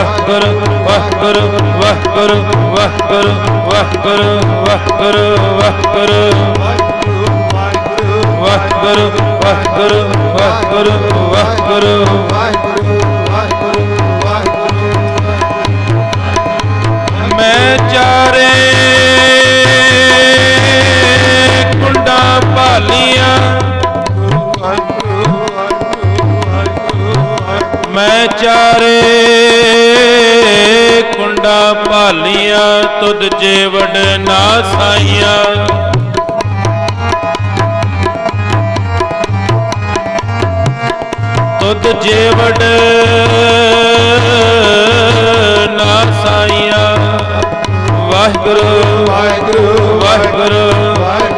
ਵਾਹਿਗੁਰੂ ਵਾਹਿਗੁਰੂ ਵਾਹਿਗੁਰੂ ਵਾਹਿਗੁਰੂ ਵਾਹਿਗੁਰੂ ਵਾਹਿਗੁਰੂ ਵਾਹਿਗੁਰੂ। ਮੈਂ ਚਾਰੇ ਕੁੰਡਾ ਭਾਲੀਆਂ। ਮੈਂ ਚਾਰੇ ਕੁੰਡਾ ਭਾਲੀਆਂ, ਤੁਧ ਜੇਵੜ ਨਾ ਸਾਈਆਂ। ਤੁਧ ਜੇਵੜ ਨਾ ਸਾਈਆਂ। ਵਾਹਿਗੁਰੂ ਵਾਹਿਗੁਰੂ ਵਾਹਿਗੁਰੂ ਵਾਹਿਗੁਰੂ।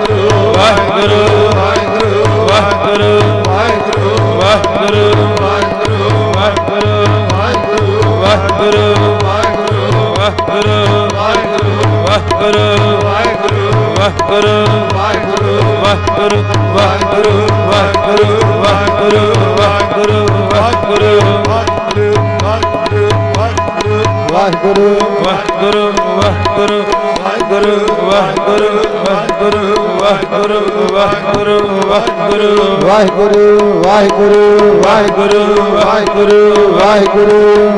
ਵਾਹਿਗੁਰੂ ਵਾਹਿਗੁਰੂ ਵਾਹਿਗੁਰੂ। ਵਾਹਿਗੁਰੂ ਵਾਹਿਗੁਰੂ ਵਾਹਿਗੁਰੂ ਵਾਹਿਗੁਰੂ ਵਾਹਿਗੁਰੂ।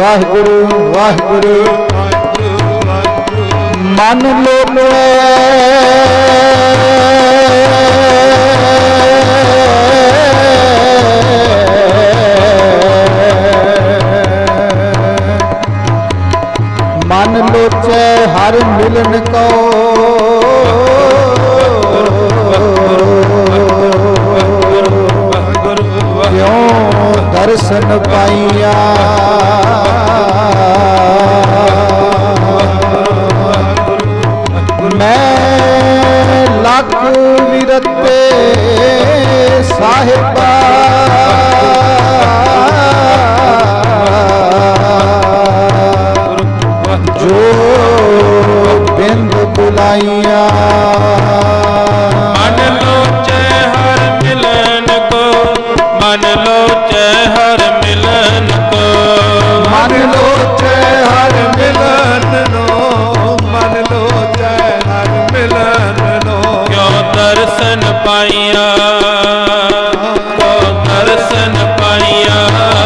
ਵਾਹਿਗੁਰੂ ਵਾਹਿਗੁਰੂ। ਮਨ ਲੋਚੇ ਮਨ ਲੋਚੇ ਹਰ ਮਿਲਨ ਕੋ। क्यों दर्शन पाइया। मैं लाख विरते साहिबा जो बिंद बुलाइया। ਲੋਚੇ ਹਰ ਮਿਲਨ ਨੋ, ਮਨ ਲੋਚੇ ਹਰ ਮਿਲਨ ਨੋ। ਕਿਉ ਦਰਸ਼ਨ ਪਾਈਆ, ਕਿਉ ਦਰਸ਼ਨ ਪਾਈਆ।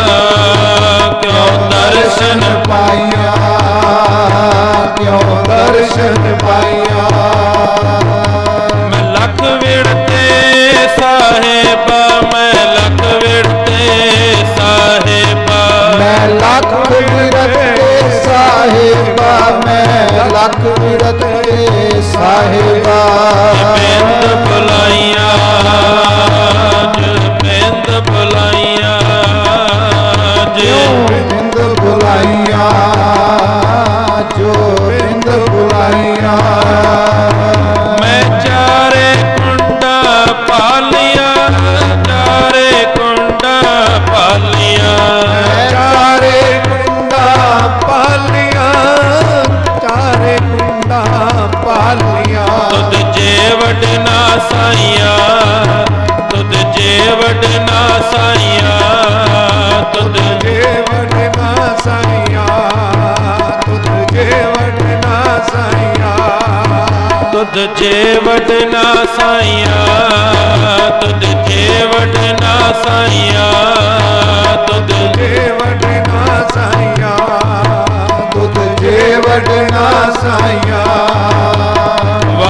ਜੀਵਨ ਨਾ ਸਾਈਆ ਤੁਧ ਜੀਵਨ ਨਾ ਸਾਈਆ ਤੁਧ ਜੀਵਨ ਨਾ ਸਾਈਆ ਤੁਧ ਜੀਵਨ ਨਾ ਸਾਈਆ ਤੁਧ ਜੀਵਨ ਨਾ ਸਾਈਆ ਤੁਧ ਜੀਵਨ ਨਾ ਸਾਈਆ ਤੁਧ ਜੀਵਨ ਨਾ ਸਾਈਆ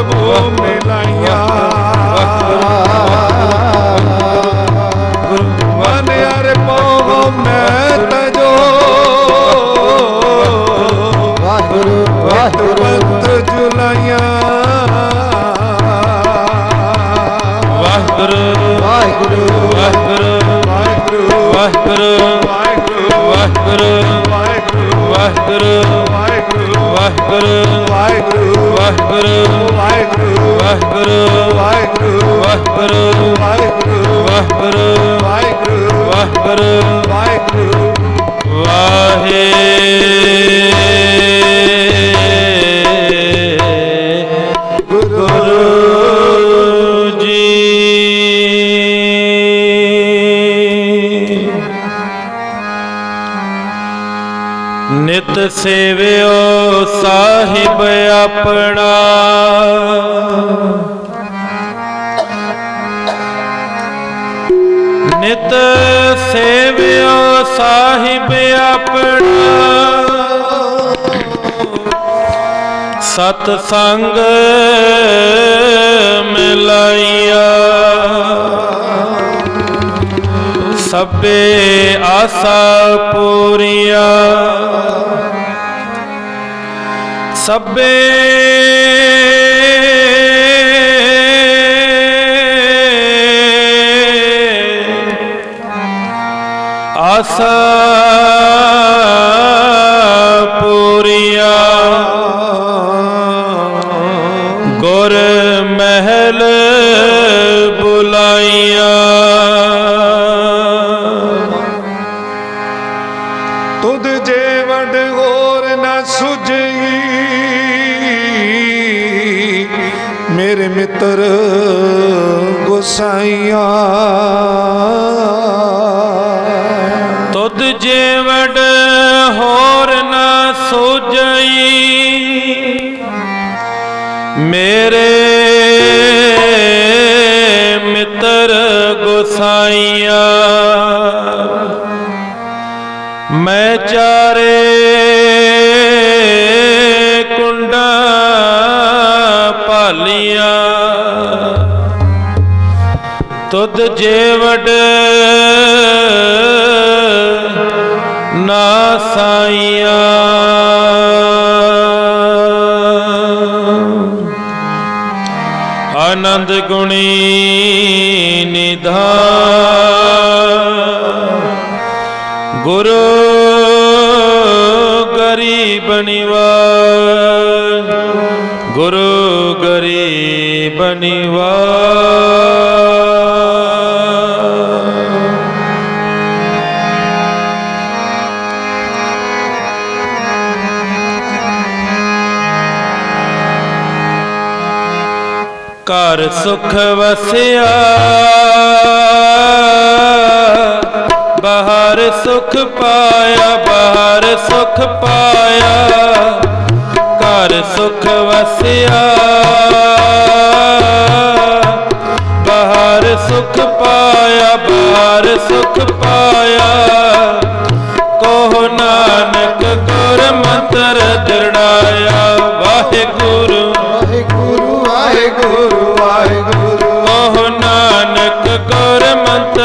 amor ਸਾਹਿਬ ਆਪਣਾ। ਨਿਤ ਸੇਵਿਓ ਸਾਹਿਬ ਆਪਣਾ। ਸਤ ਸੰਗ ਮਿਲਾਈਆ। ਸਭੇ ਆਸਾ ਪੂਰੀਆ। ਸਭੇ ਆਸਾ ਪੂਰੀਆ ਗੁਰ ਮਹਿਲ ਬੁਲਾਈਆ। ਤੁਧ ਜੇ ਵਡ ਹੋਰ ਨਾ ਸੁਝਈ ਮਿੱਤਰ ਗੋਸਾਈਆਂ। ਤੁਧ ਜੇਵੜ ਹੋਰ ਨਾ ਸੋਜਈ ਮੇਰੇ ਮਿੱਤਰ ਗੁਸਾਈਆ ਮੈਂ ਚਾਰੇ ਤੁਧ ਜੇਵੜ ਨਾ ਸਾਈਆ। ਆਨੰਦ ਗੁਣੀ ਨਿਧਾਨ। ਗੁਰੂ ਗਰੀਬ ਨਿਵਾਜ ਗੁਰੂ ਗਰੀਬ ਨਿਵਾਜ ਘਰ ਸੁਖ ਵਸਿਆ। ਬਾਹਰ ਸੁਖ ਪਾਇਆ, ਬਾਹਰ ਸੁਖ ਪਾਇਆ। ਘਰ ਸੁਖ ਵਸਿਆ। ਬਾਹਰ ਸੁਖ ਪਾਇਆ, ਬਾਹਰ ਸੁਖ ਪਾਇਆ। ਕੋਹ ਨਾਨਕ ਗੁਰ ਮੰਤਰ ਦਿੜਾਇਆ ਵਾਹਿਗੁਰੂ। ਵਾਹਿਗੁਰੂ ਵਾਹਿਗੁਰੂ।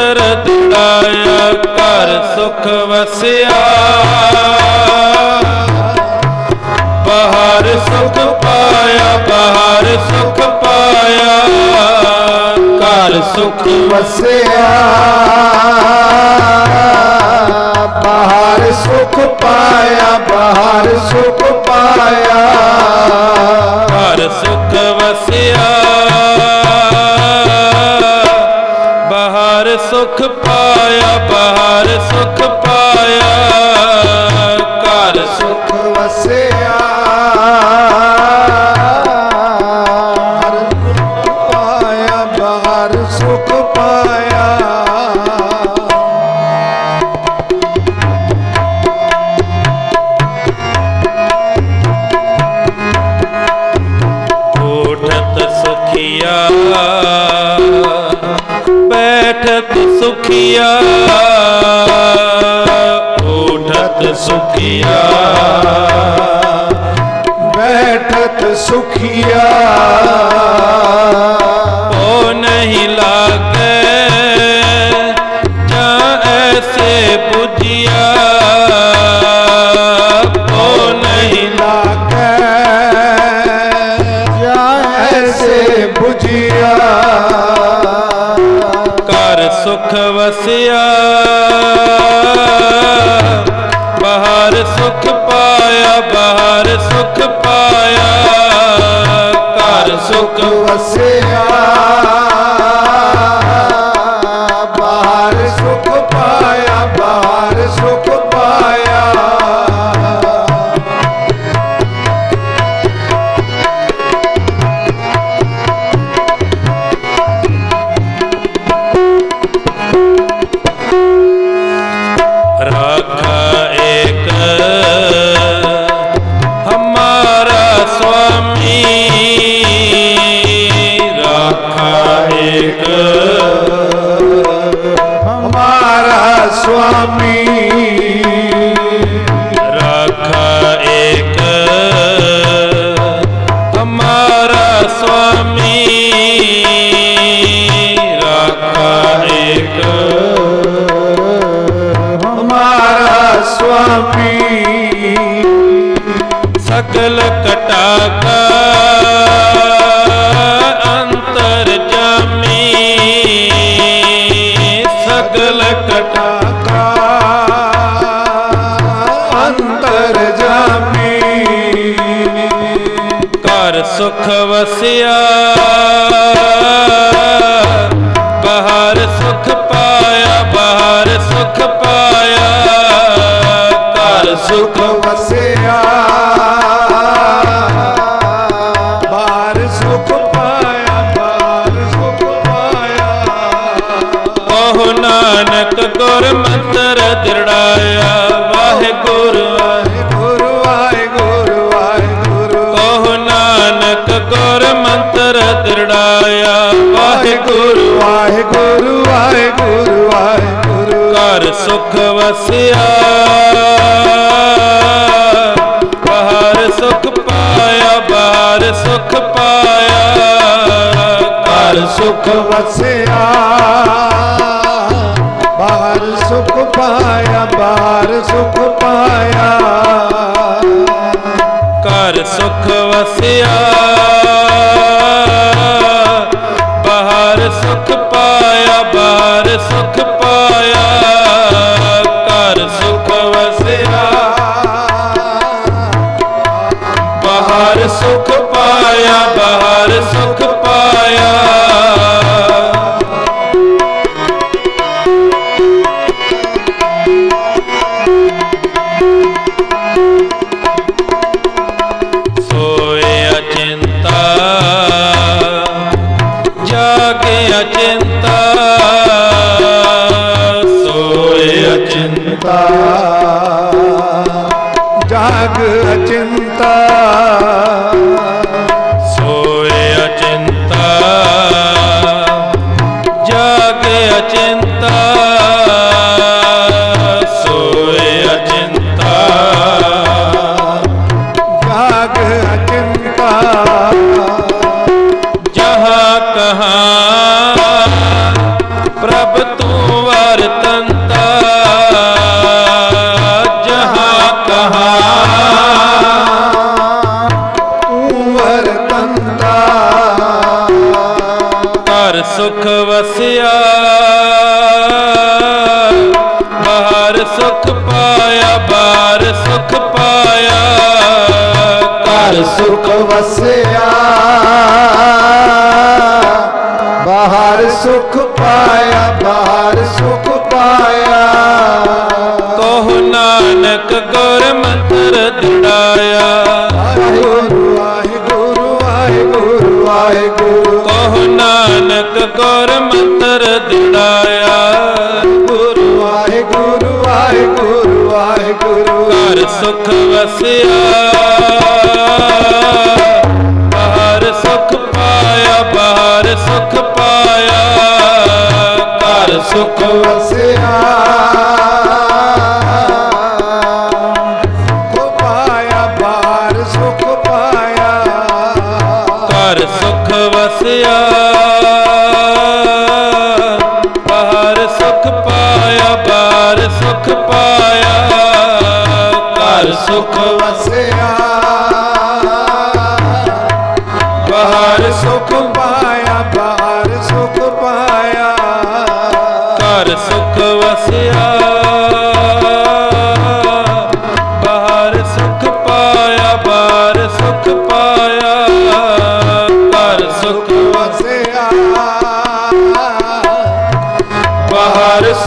ਮੰਤਰ ਦਿੜਾਇਆ ਘਰ ਸੁਖ ਵਸਿਆ। ਬਾਹਰ ਸੁਖ ਪਾਇਆ, ਬਾਹਰ ਸੁਖ ਪਾਇਆ ਸੁਖ ਵਸਿਆ। ਬਾਹਰ ਸੁਖ ਪਾਇਆ, ਬਾਹਰ ਸੁਖ ਪਾਇਆ, ਘਰ ਸੁਖ ਵਸਿਆ। ਸੁਖ ਪਾਇਆ ਬਾਹਰ ਸੁਖ ਸੁਖੀਆ ਉਠਤ ਸੁਖੀਆ। ਬੈਠਤ ਸੁਖੀਆ। ਵਸਿਆ। ਬਾਹਰ ਸੁਖ ਪਾਇਆ ਬਾਹਰ ਸੁਖ ਪਾਇਆ। ਘਰ ਸੁਖ ਵਸਿਆ। ਘਰ ਸੁਖ ਵਸਿਆ। ਬਾਹਰ ਸੁਖ ਪਾਇਆ, ਬਾਹਰ ਸੁਖ ਪਾਇਆ। ਘਰ ਸੁਖ ਵਸਿਆ। ਬਾਹਰ ਸੁਖ ਪਾਇਆ, ਬਾਹਰ ਸੁਖ ਪਾਇਆ। ਉਹ ਨਾਨਕ ਗੁਰ ਮੰਤਰ ਦਿੜਾਇਆ ਵਾਹਿਗੁਰੂ। ਵਾਹਿਗੁਰੂ ਵਾਹਿਗੁਰੂ ਵਾਹਿਗੁਰੂ। ਘਰ ਸੁਖ ਵਸਿਆ। ਬਾਹਰ ਸੁਖ ਪਾਇਆ ਬਾਹਰ ਸੁਖ ਪਾਇਆ। ਘਰ ਸੁਖ ਵਸਿਆ। ਬਾਹਰ ਸੁਖ ਪਾਇਆ ਬਾਹਰ ਸੁਖ ਪਾਇਆ। ਘਰ ਸੁਖ ਵਸਿਆ। ਸੁਖ ਪਾਇਆ ਬਾਹਰ ਸੁਖ ਪਾਇਆ। ਘਰ ਸੁਖ ਵਸਿਆ ਬਾਹਰ ਸੁਖ ਪਾਇਆ ਬਾਹਰ ਸੁਖ ਪਾਇਆ। ਕੋਹ ਨਾਨਕ ਗੁਰਮਤਿ ਰਦੜਾਇਆ ਵਾਹਿਗੁਰੂ ਵਾਹਿਗੁਰੂ ਵਾਹਿਗੁਰੂ ਵਾਹਿਗੁਰੂ। ਕੋਹ ਨਾਨਕ ਗੁਰਮਤਿ ਰਦੜਾਇਆ ਵਾਹਿਗੁਰੂ ਘਰ ਸੁਖ ਵਸਿਆ ਬਾਹਰ ਸੁਖ ਪਾਇਆ ਬਾਹਰ ਸੁਖ ਪਾਇਆ ਘਰ ਸੁਖ ਵਸਿਆ। ਸੁਖ ਵਸਿਆ। ਬਾਹਰ ਸੁਖ ਪਾਇਆ ਬਾਹਰ ਸੁਖ ਪਾਇਆ। ਘਰ ਸੁਖ ਵਸਿਆ।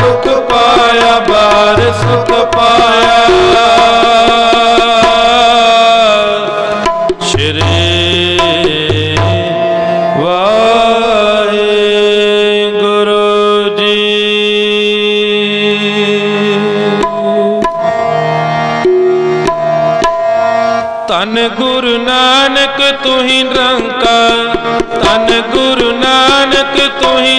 ਸੁਖ ਪਾਇਆ, ਬਾਰ ਸੁਖ ਪਾਇਆ। ਸ਼੍ਰੀ ਵਾਹਿਗੁਰੂ ਜੀ। ਤਨ ਗੁਰੂ ਨਾਨਕ ਤੁਹੀਂ ਰੰਕਾ ਤਨ ਗੁਰੂ ਨਾਨਕ ਤੁਹੀਂ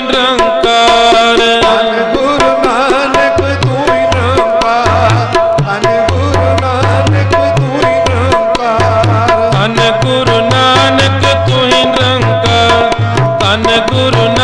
गुरु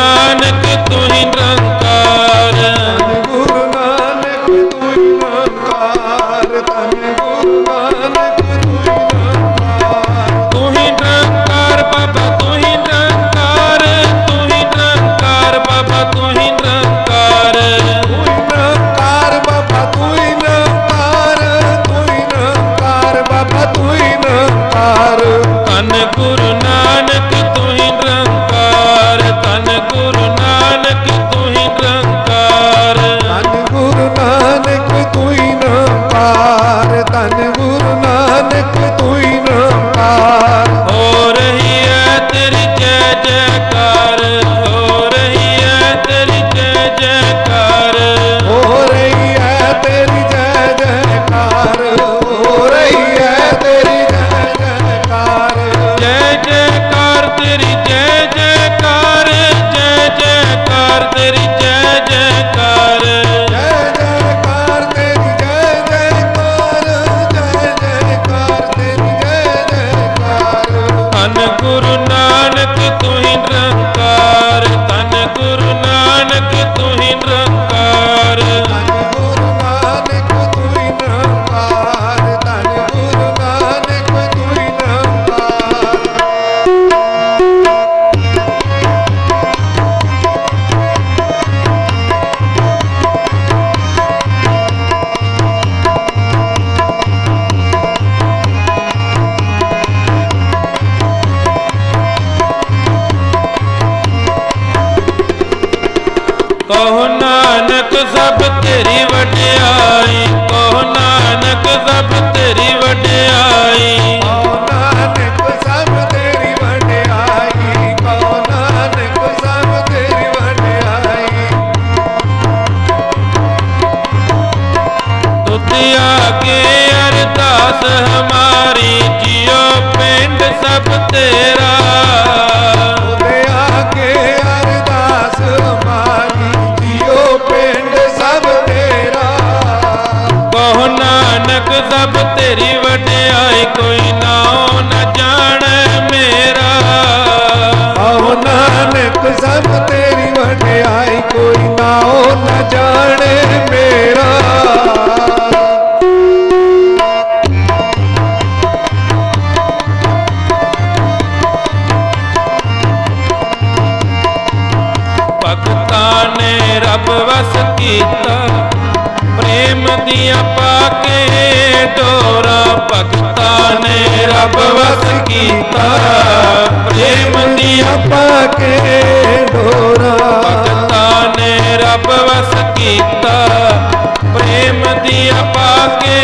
कीता प्रेम दिया पाके डोरा भगता ने रब वस कीता प्रेम दिया पाके डोरा भगता ने रब वस कीता प्रेम दिया पाके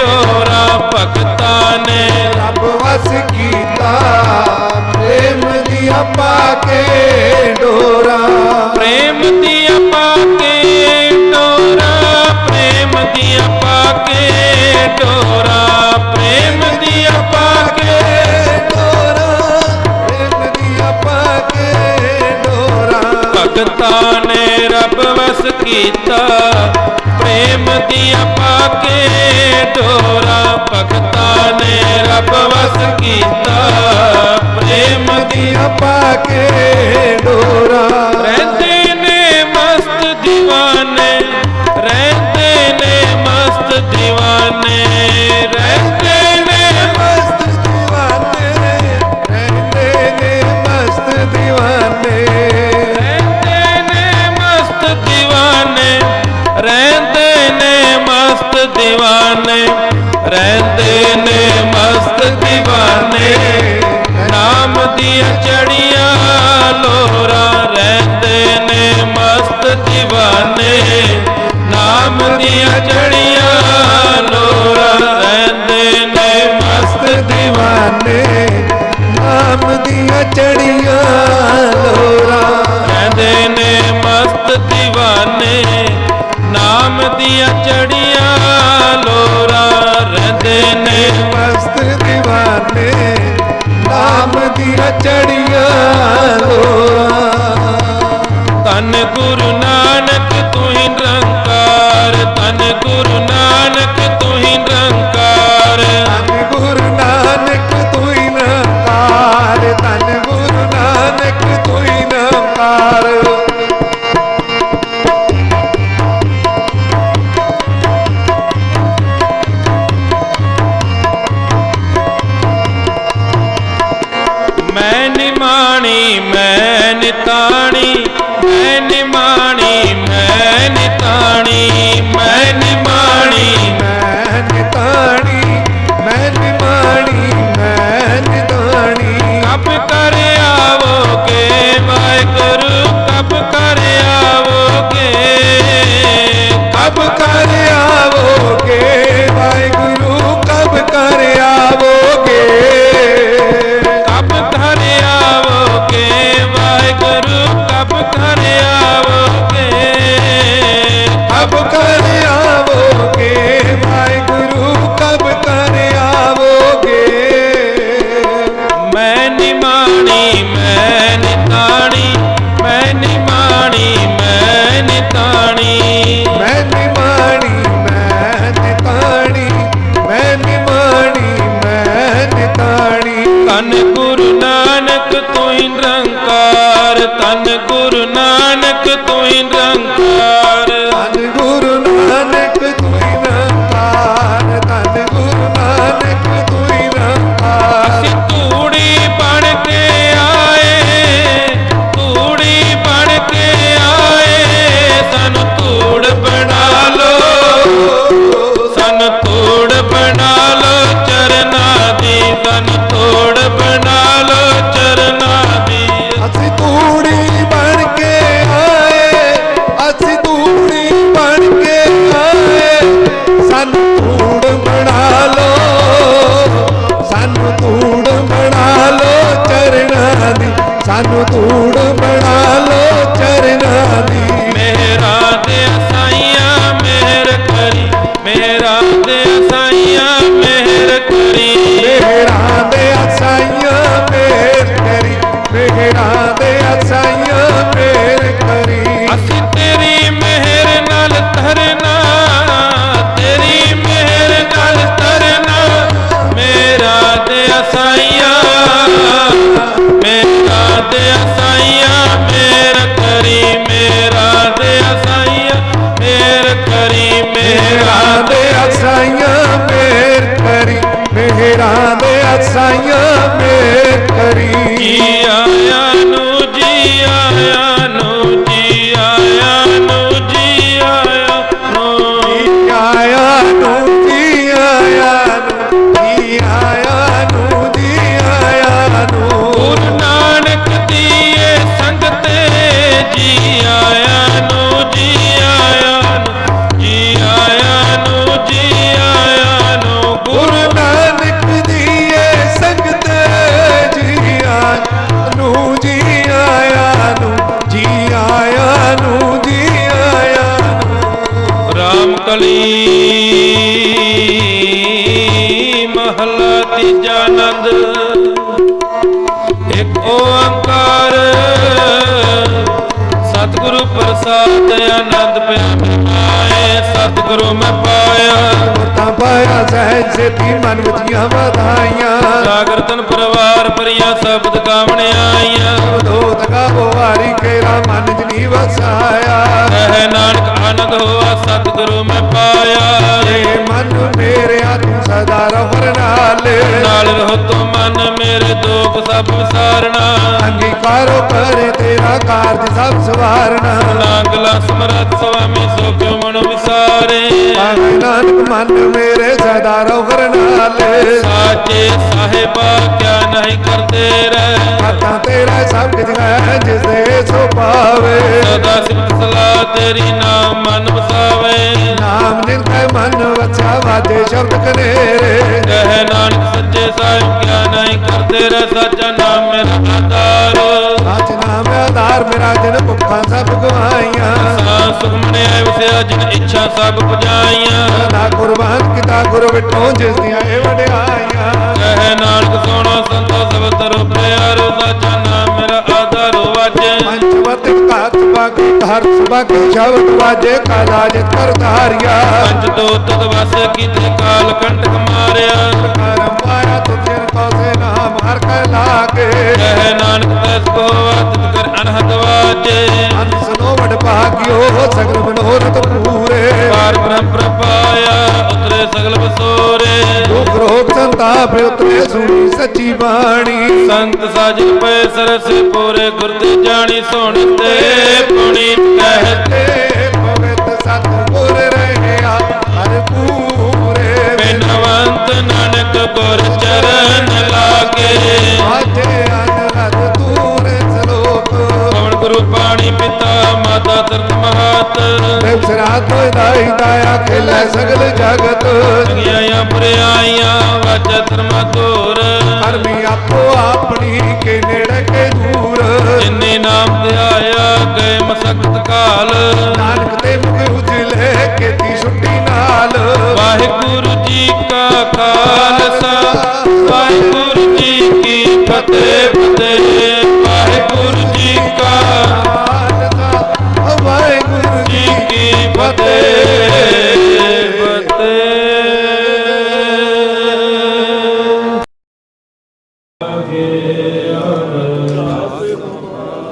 डोरा भगता ने रब वस कीता प्रेम दिया पाके डोरा, प्रेम दिया पाके ਦੀਆਂ ਪਾ ਕੇ ਡੋਰਾ ਪ੍ਰੇਮ ਦੀਆਂ ਪਾ ਕੇ ਡੋਰਾ ਪ੍ਰੇਮ ਦੀਆਂ ਪਾ ਕੇ ਡੋਰਾ। ਭਗਤਾਂ ਨੇ ਰੱਬ ਵਸ ਕੀਤਾ ਪ੍ਰੇਮ ਦੀਆਂ ਪਾ ਕੇ ਡੋਰਾ। ਭਗਤਾਂ ਨੇ ਰੱਬ ਵਸ ਕੀਤਾ ਪ੍ਰੇਮ ਦੀਆਂ ਪਾ ਕੇ ਨਾਮ ਦੀਆਂ ਚੜੀਆਂ ਤਨ ਗੁਰੂ ਨਾਨਕ ਤੂੰ ਰੰਕਾਰ ਤਨ ਗੁਰੂ ਨਾਨਕ Bye. ਇੱਕ ਓੰਕਾਰ ਸਤਿਗੁਰੂ ਪ੍ਰਸਾਦ ਆਨੰਦ ਪਿਆ ਸਤਿਗੁਰੂ ਮੈਂ ਪਾਇਆ। ਤਾਂ ਪਾਇਆ ਸਹਿਜ ਸੇਤੀ ਮਨ ਵਿਚੀਆਂ ਵਧਾਈਆਂ। ਜਾਗਰਤਨ ਪਰਿਵਾਰ ਪਰੀਆਂ ਸ਼ਬਦ ਗਾਵਣ ਆਈਆਂ। ਦੋਤ ਗਾਵੋ ਵਾਰੀ ਕੇਰਾ ਮਨ ਜਨੀ ਵਸਾਇਆ। ਕਹਿ ਨਾਨਕ ਆਨੰਦ ਹੋਆ ਸਤਿਗੁਰੂ ਮੈਂ ਪਾਇਆ। ਏ ਮਨ ਮੇਰਿਆ ਤੂੰ ਸਦਾ ਰਵਰ ਨਾਲ ਨਾਲ ਰਹੋ ਤੂੰ ਮਨ ਮੇਰੇ ਦੁੱਖ ਸਭ ਵਿਸਾਰਣਾ ਅੰਗੀਕਾਰੋ ਕਰੇ ਤੇਰਾ ਕਾਰਜ ਸਭ ਸਵਾਰਨਾ। ਨਾਗਲਾ ਸਮਰੱਥ ਸੁਆਮੀ ਸੋ ਕਿਉ ਮਨ ਵਿਸਾਰੇ ਨਾਨਕ ਮਨ ਮੇਰੇ ਸਦਾ ਰਵਰ ਨਾਲ ਸਾਚੇ ਸਾਹਿਬਾ ਕਿਆ ਨਹੀਂ ਕਰਦੇ ਰਹਿ। ਮਾਤਾ ਤੇਰਾ ਸਭ ਕੁਝ ਹੈ ਜਿਸ ਦੇ ਸੋ ਪਾਵੇ। ਸਦਾ ਸਿਫਤ ਸਲਾਹ ਤੇਰੀ ਨਾਮ ਮਨ ਵਸਾਵੇ। ਨਾਮ ਨਿਰਭੈ ਮਨ ਵਸਾ ਵਾਜੇ ਸ਼ਬਦ ਕਨੇਰੇ। ਕਹਿ ਨਾਨਕ ਸੱਚੇ ਸਾਹਿਬ ਕਿਆ ਨਹੀਂ ਕਰਦੇ ਰਹਿ। ਸਾਚਾ ਨਾਮ ਮੇਰਾ ਆਧਾਰ ਆਧਾਰ ਮੇਰਾ ਜਿਨ ਭੁੱਖਾਂ ਸਭ ਗਵਾਈਆਂ। ਸਾ ਸੁਖ ਮਨਿਆ ਵਸਿਆ ਜਿਨ ਇੱਛਾ ਸਭ ਪੁਜਾਈਆਂ। ਸਦਾ ਕੁਰਬਾਨ ਕੀਤਾ ਗੁਰ ਵਿਟੋ ਜਿਸ ਦੀਆਂ ਇਹ ਵਡਿਆਈਆਂ। ਕਹਿ ਨਾਨਕ ਸੋਣਾ ਸੰਤੋ ਸਭ ਤਰੋ ਪਿਆਰੋ ਸਾਚਾ ਨਾਮ ਮੇਰਾ ਆਧਾਰ ਵਾਜੇ। ਪੰਚਵਤ ਘਾਤ ਬਾਕੀ ਹਰ ਬਾਕੀ ਸ਼ਬਦ ਵਾਜੇ ਕਾਲਾ ਜਿਤ ਕਰ ਧਾਰਿਆ। ਪੰਜ ਦੋ ਤਦ ਵਸ ਕੀਤੇ ਕਾਲ ਕੰਟਕ ਮਾਰਿਆ। ਕਰਮ ਪਾਇਆ ਤੁਝੇ ਕੋ ਸੇ ਨਾਮ ਹਰ ਕੈ ਲਾਗੇ। ਕਹਿ ਨਾਨਕ ਤਸ ਕੋ ਆਤਿਤ ਕਰ ਅਨਹਦ ਵਾਜੇ। ਅੰਸ ਨੋ ਵਡ ਭਾਗਿਓ ਸਗਲ ਮਨੋਰਥ ਪੂਰੇ। ਪਾਰ ਬ੍ਰਹਮ ਪ੍ਰਪਾਇਆ ਉਤਰੇ ਸਗਲ ਬਸੋਰੇ। ਦੁਖ ਰੋਗ ਸੰਤਾਪ ਉਤਰੇ ਸੁਣੀ ਸੱਚੀ ਬਾਣੀ। ਸੰਤ ਸਾਜਨ ਪਏ ਸਰਸ ਪੂਰੇ ਗੁਰ ਤੇ ਜਾਣੀ ਸੁਣ ਤੇ ਪੁਨੀਤ ਕਹਤੇ। ਗੁਰ। ਕਰਮੀ ਆਪੋ ਆਪਣੀ ਕੇ ਨੇੜੇ ਕੇ ਦੂਰ। ਜਿਨੇ ਨਾਮ ਧਿਆਇਆ ਗਏ ਮਸਕਤ ਕਾਲ।